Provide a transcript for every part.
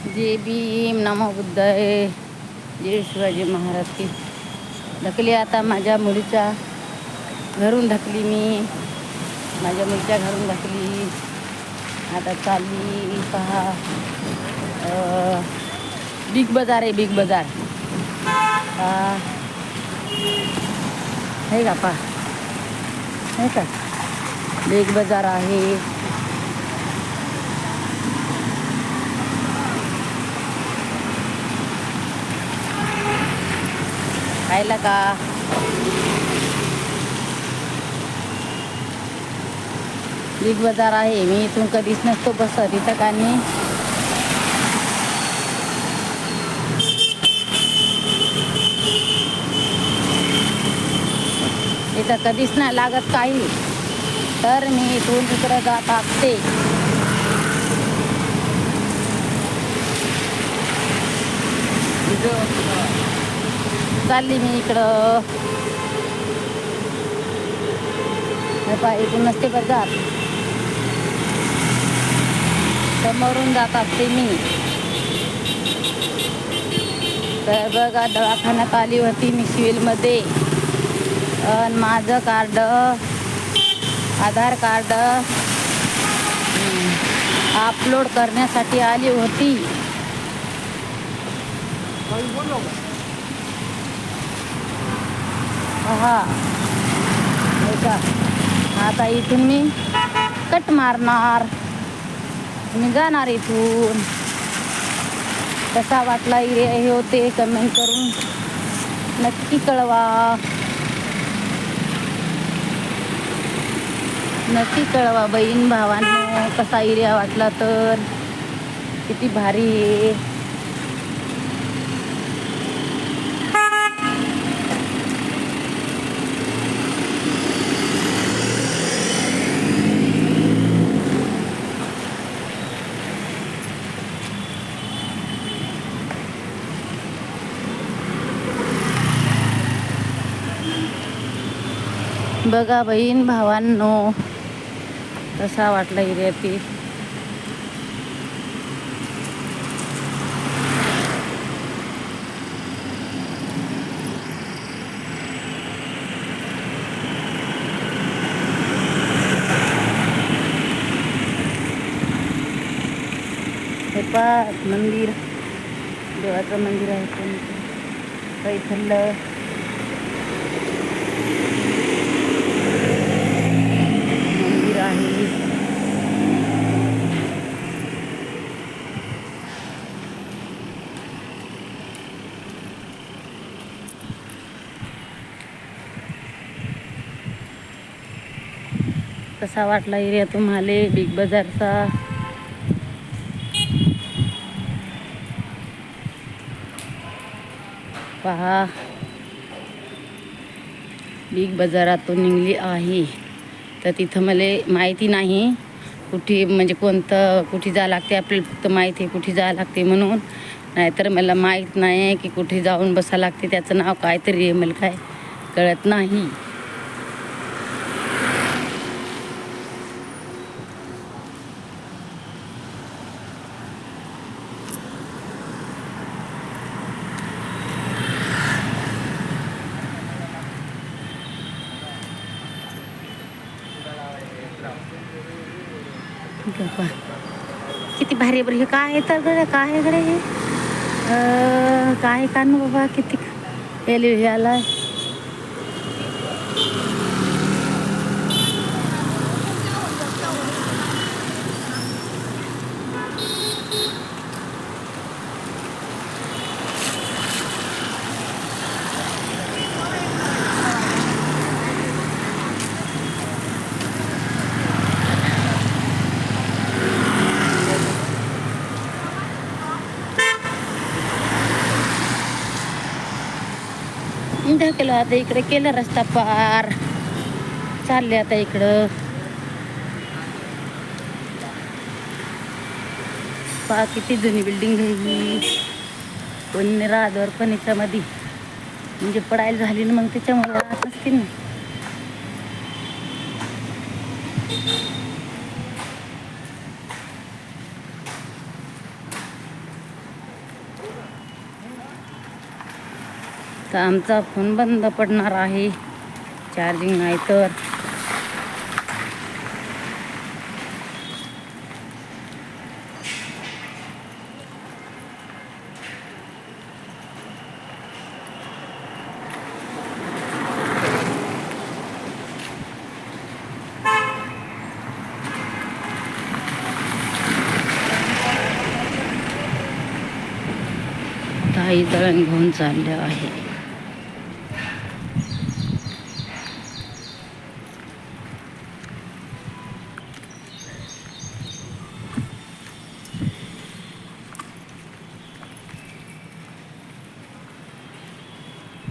जे भीम नमो बुद्धाय. जय शिवाजी महाराज की. ढकली आता माझ्या मुलीच्या घरून ढकली मी. माझ्या मुलीच्या घरून ढकली. आता चालली. पहा. बिग बाजार आहे बिग बाजार. आहे हे का पहा हे का? बिग बाजार आहे. खायला का बिग बाजार आहे मी इथून कधीच नसतो बसत इथं का नाही इथं कधीच नाही लागत काही तर मी इथून तिकडं जात असते चालली मी इकडं. पा इकडून इथून नसते समोरून जात असते मी. तर बघा दवाखान्यात आली होती मी सिव्हिलमध्ये. आणि माझं कार्ड आधार कार्ड अपलोड करण्यासाठी आली होती. हा का आता इथून मी कट मारणार. मी जाणार इथून. कसा वाटला एरिया हे होते कमेंट करून नक्की कळवा. नक्की कळवा बहीण भावांनो कसा एरिया वाटला तर. किती भारी. आहे बघा बहीण भावांनो कसा वाटला एरिया ती. हे मंदिर देवाचं मंदिर आहे. कोणतं कैथलं आहे कसा वाटला एरिया तुम्हाला बिग बाजारचा पहा बिग बाजारातून निघली आहे. तर तिथं मला माहिती नाही कुठे म्हणजे कोणतं कुठे जावं लागते आपल्याला फक्त माहिती आहे कुठे जावं लागते म्हणून. नाहीतर मला माहीत नाही की कुठे जाऊन बसा लागते त्याचं नाव काहीतरी आहे मला काय कळत नाही. किती भारी बरं. हे काय आहे तर गड्या काय आहे गड्या हे? काय का न बाबा? किती एल हे आलाय केलं आता इकडे केलं रस्ता पार. चालले आता इकडं. पा किती जुनी बिल्डिंग घ्यायची कोणी पण याच्यामध्ये म्हणजे पडायला झाली ना मग त्याच्यामुळे राहत नसतील ना तर आमचा फोन बंद पडणार आहे. चार्जिंग नाही तर. ताई दळण घेऊन चालले आहे.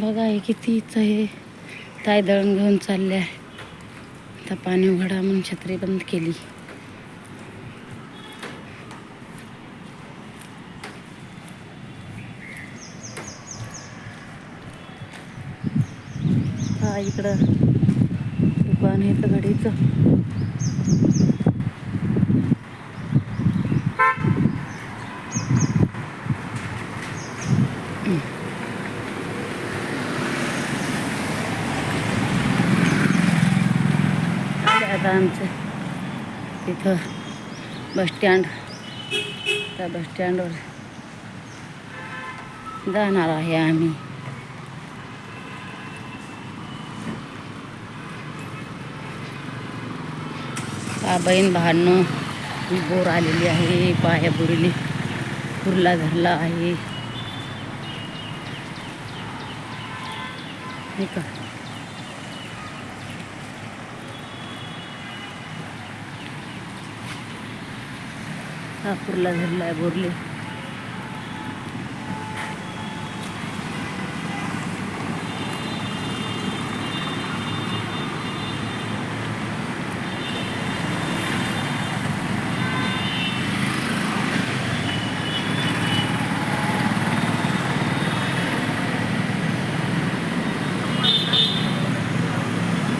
बघा हे इथं हे ताय दळण घेऊन चालले आहे. आता पाणी उघडा म्हणून छत्री बंद केली. हा इकडं दुकान आहे तर घडीचं आले आता आमचं. तिथं बसस्टँड त्या बसस्टँडवर जाणार आहे आम्ही. हा बहीण भांडणं बोर आलेली आहे पाया बुडली कुर्ला धरला आहे. का? नागपूरला कुर्ला धरला आहे बोरले.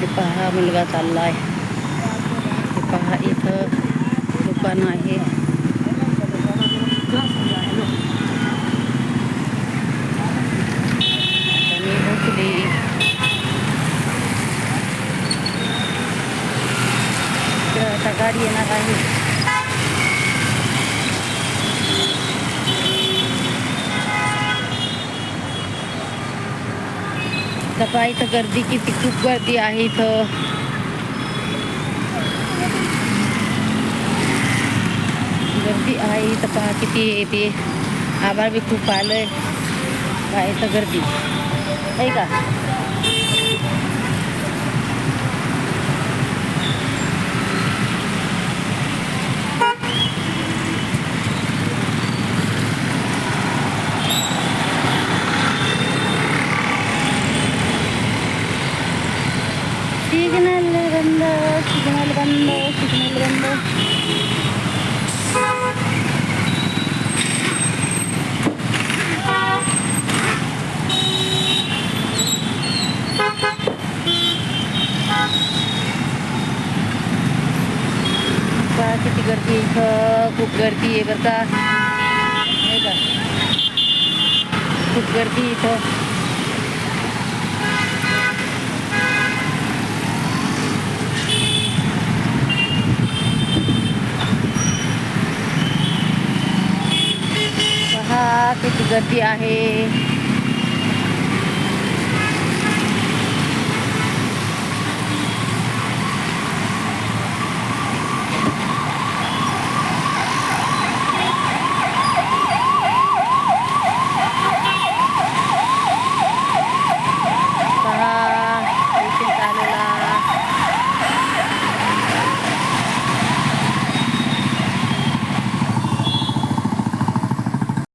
ते पहा मुलगा चालला आहे पहा इथं दुकान आहे. आता गाडी येणार आहे सकाळी इथं गर्दी किती खूप गर्दी आहे इथं गर्दी आहे इथं पहा किती येते आभाळ बी खूप आलंय. काय तर गर्दी. आहे का? सिग्नल बंद सिग्नल बंद सिग्नल बंद पहा किती गर्दी आहे इथं खूप गर्दी आहे बरं का. हे का? खूप गर्दी इथं. पहा किती गर्दी आहे.